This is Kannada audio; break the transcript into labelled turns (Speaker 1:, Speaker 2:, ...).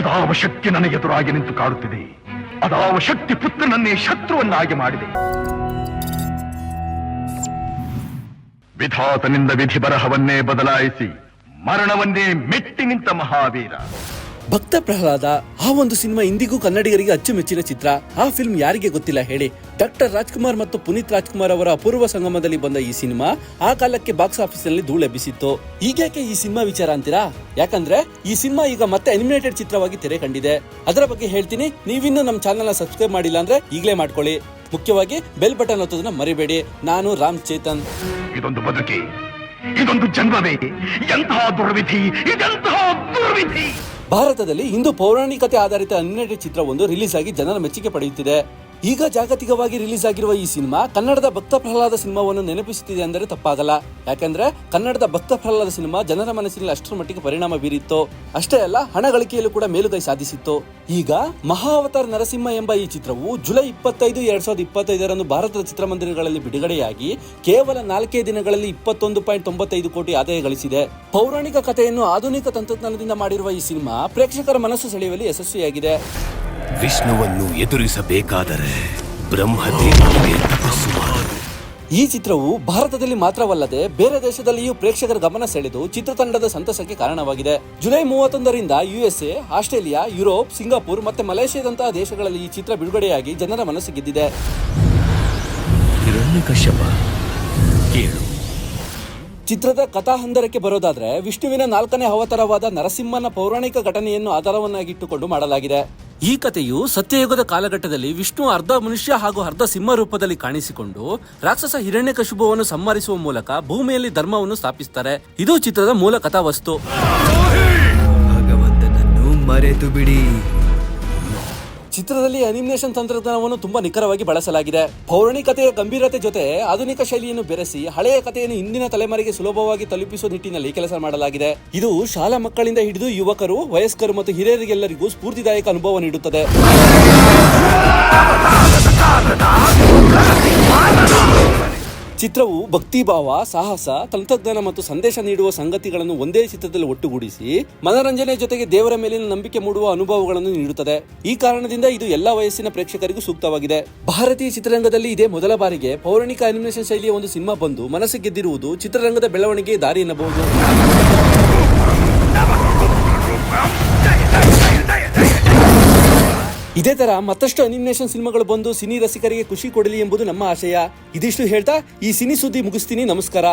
Speaker 1: ಅದಾವ ಶಕ್ತಿ ನನ್ನ ಎದುರಾಗಿ ನಿಂತು ಕಾಡುತ್ತಿದೆ. ಅದಾವ ಶಕ್ತಿ ಪುತ್ರನನ್ನೇ ಶತ್ರುವನ್ನಾಗಿ ಮಾಡಿದೆ. ವಿಧಾತನಿಂದ ವಿಧಿ ಬರಹವನ್ನೇ ಬದಲಾಯಿಸಿ ಮರಣವನ್ನೇ ಮೆಟ್ಟಿ ನಿಂತ ಮಹಾವೀರ.
Speaker 2: ಭಕ್ತ ಪ್ರಹ್ಲಾದ, ಆ ಒಂದು ಸಿನಿಮಾ ಇಂದಿಗೂ ಕನ್ನಡಿಗರಿಗೆ ಅಚ್ಚುಮೆಚ್ಚಿನ ಚಿತ್ರ. ಆ ಫಿಲ್ಮ್ ಯಾರಿಗೆ ಗೊತ್ತಿಲ್ಲ ಹೇಳಿ. ಡಾಕ್ಟರ್ ರಾಜ್ಕುಮಾರ್ ಮತ್ತು ಪುನೀತ್ ರಾಜ್ಕುಮಾರ್ ಅವರ ಅಪೂರ್ವ ಸಂಗಮದಲ್ಲಿ ಬಂದ ಈ ಸಿನಿಮಾ ಆ ಕಾಲಕ್ಕೆ ಬಾಕ್ಸ್ ಆಫೀಸ್ನಲ್ಲಿ ಧೂಳೆಬ್ಬಿಸಿತ್ತು. ಈಗ್ಯಾಕೆ ಈ ಸಿನಿಮಾ ವಿಚಾರ ಅಂತೀರಾ? ಯಾಕಂದ್ರೆ ಈ ಸಿನಿಮಾ ಈಗ ಮತ್ತೆ ಅನಿಮೇಟೆಡ್ ಚಿತ್ರವಾಗಿ ತೆರೆ ಕಂಡಿದೆ. ಅದರ ಬಗ್ಗೆ ಹೇಳ್ತೀನಿ. ನೀವಿನ್ನೂ ನಮ್ಮ ಚಾನೆಲ್ ಸಬ್ಸ್ಕ್ರೈಬ್ ಮಾಡಿಲ್ಲ ಅಂದ್ರೆ ಈಗಲೇ ಮಾಡ್ಕೊಳ್ಳಿ. ಮುಖ್ಯವಾಗಿ ಬೆಲ್ ಬಟನ್ ಒತ್ತೋದನ್ನ ಮರಿಬೇಡಿ. ನಾನು ರಾಮ್ ಚೇತನ್.
Speaker 1: ಇದೊಂದು ಬದುಕಿ. ಇದೊಂದು ಜನ್ಮವೇ. ಎಂತಹ ದುರ್ವಿಧಿ. ಇದೆಂತಹ ದುರ್ವಿಧಿ.
Speaker 2: ಭಾರತದಲ್ಲಿ ಇಂದು ಪೌರಾಣಿಕತೆ ಆಧಾರಿತ ಅನಿಮೇಟೆಡ್ ಚಿತ್ರವೊಂದು ರಿಲೀಸ್ ಆಗಿ ಜನರ ಮೆಚ್ಚುಗೆ ಪಡೆಯುತ್ತಿದೆ. ಈಗ ಜಾಗತಿಕವಾಗಿ ರಿಲೀಸ್ ಆಗಿರುವ ಈ ಸಿನಿಮಾ ಕನ್ನಡದ ಭಕ್ತ ಪ್ರಹ್ಲಾದ ಸಿನಿಮಾವನ್ನು ನೆನಪಿಸುತ್ತಿದೆ ಅಂದರೆ ತಪ್ಪಾಗಲ್ಲ. ಯಾಕಂದ್ರೆ ಕನ್ನಡದ ಭಕ್ತ ಪ್ರಹ್ಲಾದ ಸಿನಿಮಾ ಜನರ ಮನಸ್ಸಿನಲ್ಲಿ ಅಷ್ಟರ ಮಟ್ಟಿಗೆ ಪರಿಣಾಮ ಬೀರಿತ್ತು. ಅಷ್ಟೇ ಅಲ್ಲ, ಹಣ ಗಳಿಕೆಯಲ್ಲೂ ಕೂಡ ಮೇಲುಗೈ ಸಾಧಿಸಿತ್ತು. ಈಗ ಮಹಾವತಾರ ನರಸಿಂಹ ಎಂಬ ಈ ಚಿತ್ರವು ಜುಲೈ ಇಪ್ಪತ್ತೈದು, ಎರಡ್ ಸಾವಿರದ ಇಪ್ಪತ್ತೈದರಂದು ಭಾರತದ ಚಿತ್ರಮಂದಿರಗಳಲ್ಲಿ ಬಿಡುಗಡೆಯಾಗಿ ಕೇವಲ ನಾಲ್ಕೇ ದಿನಗಳಲ್ಲಿ ಇಪ್ಪತ್ತೊಂದು ಪಾಯಿಂಟ್ ತೊಂಬತ್ತೈದು ಕೋಟಿ ಆದಾಯ ಗಳಿಸಿದೆ. ಪೌರಾಣಿಕ ಕಥೆಯನ್ನು ಆಧುನಿಕ ತಂತ್ರಜ್ಞಾನದಿಂದ ಮಾಡಿರುವ ಈ ಸಿನಿಮಾ ಪ್ರೇಕ್ಷಕರ ಮನಸ್ಸು ಸೆಳೆಯುವಲ್ಲಿ ಯಶಸ್ವಿಯಾಗಿದೆ.
Speaker 3: ವಿಷ್ಣುವನ್ನು ಎದುರಿಸಬೇಕಾದರೆ ಬ್ರಹ್ಮದೇವನಿಗೆ ತಪಸ್ಸು ಮಾಡು
Speaker 2: ಈ ಚಿತ್ರವು ಭಾರತದಲ್ಲಿ ಮಾತ್ರವಲ್ಲದೆ ಬೇರೆ ದೇಶದಲ್ಲಿಯೂ ಪ್ರೇಕ್ಷಕರ ಗಮನ ಸೆಳೆದು ಚಿತ್ರತಂಡದ ಸಂತಸಕ್ಕೆ ಕಾರಣವಾಗಿದೆ. ಜುಲೈ ಮೂವತ್ತೊಂದರಿಂದ ಯುಎಸ್ಎ ಆಸ್ಟ್ರೇಲಿಯಾ ಯುರೋಪ್ ಸಿಂಗಾಪುರ್ ಮತ್ತೆ ಮಲೇಷ್ಯಾದಂತಹ ದೇಶಗಳಲ್ಲಿ ಈ ಚಿತ್ರ ಬಿಡುಗಡೆಯಾಗಿ ಜನರ ಮನಸ್ಸು ಗೆದ್ದಿದೆ.
Speaker 3: ಹಿರಣ್ಯಕಶ್ಯಪ ಕೇಳು.
Speaker 2: ಚಿತ್ರದ ಕಥಾಹಂದರಕ್ಕೆ ಬರೋದಾದ್ರೆ ವಿಷ್ಣುವಿನ ನಾಲ್ಕನೇ ಅವತಾರವಾದ ನರಸಿಂಹನ ಪೌರಾಣಿಕ ಘಟನೆಯನ್ನು ಆಧಾರವನ್ನಾಗಿಟ್ಟುಕೊಂಡು ಮಾಡಲಾಗಿದೆ. ಈ ಕಥೆಯು ಸತ್ಯಯುಗದ ಕಾಲಘಟ್ಟದಲ್ಲಿ ವಿಷ್ಣು ಅರ್ಧ ಮನುಷ್ಯ ಹಾಗೂ ಅರ್ಧ ಸಿಂಹ ರೂಪದಲ್ಲಿ ಕಾಣಿಸಿಕೊಂಡು ರಾಕ್ಷಸ ಹಿರಣ್ಯ ಕಶುಭವನ್ನು ಸಂಹರಿಸುವ ಮೂಲಕ ಭೂಮಿಯಲ್ಲಿ ಧರ್ಮವನ್ನು ಸ್ಥಾಪಿಸುತ್ತಾರೆ ಇದು ಚಿತ್ರದ ಮೂಲ ಕಥಾವಸ್ತು.
Speaker 4: ಭಗವಂತನನ್ನು ಮರೆತು ಬಿಡಿ
Speaker 2: ಚಿತ್ರದಲ್ಲಿ ಅನಿಮೇಷನ್ ತಂತ್ರಜ್ಞಾನವನ್ನು ತುಂಬಾ ನಿಖರವಾಗಿ ಬಳಸಲಾಗಿದೆ. ಪೌರಾಣಿಕತೆಯ ಗಂಭೀರತೆ ಜೊತೆ ಆಧುನಿಕ ಶೈಲಿಯನ್ನು ಬೆರೆಸಿ ಹಳೆಯ ಕಥೆಯನ್ನು ಇಂದಿನ ತಲೆಮಾರಿಗೆ ಸುಲಭವಾಗಿ ತಲುಪಿಸುವ ನಿಟ್ಟಿನಲ್ಲಿ ಕೆಲಸ ಮಾಡಲಾಗಿದೆ. ಇದು ಶಾಲಾ ಮಕ್ಕಳಿಂದ ಹಿಡಿದು ಯುವಕರು, ವಯಸ್ಕರು ಮತ್ತು ಹಿರಿಯರಿಗೆಲ್ಲರಿಗೂ ಸ್ಫೂರ್ತಿದಾಯಕ ಅನುಭವ ನೀಡುತ್ತದೆ. ಚಿತ್ರವು ಭಕ್ತಿಭಾವ, ಸಾಹಸ, ತಂತ್ರಜ್ಞಾನ ಮತ್ತು ಸಂದೇಶ ನೀಡುವ ಸಂಗತಿಗಳನ್ನು ಒಂದೇ ಚಿತ್ರದಲ್ಲಿ ಒಟ್ಟುಗೂಡಿಸಿ ಮನರಂಜನೆ ಜೊತೆಗೆ ದೇವರ ಮೇಲಿನ ನಂಬಿಕೆ ಮೂಡುವ ಅನುಭವಗಳನ್ನು ನೀಡುತ್ತದೆ. ಈ ಕಾರಣದಿಂದ ಇದು ಎಲ್ಲಾ ವಯಸ್ಸಿನ ಪ್ರೇಕ್ಷಕರಿಗೂ ಸೂಕ್ತವಾಗಿದೆ. ಭಾರತೀಯ ಚಿತ್ರರಂಗದಲ್ಲಿ ಇದೇ ಮೊದಲ ಬಾರಿಗೆ ಪೌರಾಣಿಕ ಅನಿಮೇಷನ್ ಶೈಲಿಯ ಒಂದು ಸಿನಿಮಾ ಬಂದು ಮನಸ್ಸು ಗೆದ್ದಿರುವುದು ಚಿತ್ರರಂಗದ ಬೆಳವಣಿಗೆ ದಾರಿ ಎನ್ನಬಹುದು. ಇದೇ ತರ ಮತ್ತಷ್ಟು ಅನಿಮೇಷನ್ ಸಿನಿಮಾಗಳು ಬಂದು ಸಿನಿ ರಸಿಕರಿಗೆ ಖುಷಿ ಕೊಡಲಿ ಎಂಬುದು ನಮ್ಮ ಆಶಯ. ಇದಿಷ್ಟು ಹೇಳ್ತಾ ಈ ಸಿನಿ ಸುದ್ದಿ ಮುಗಿಸ್ತೀನಿ. ನಮಸ್ಕಾರ.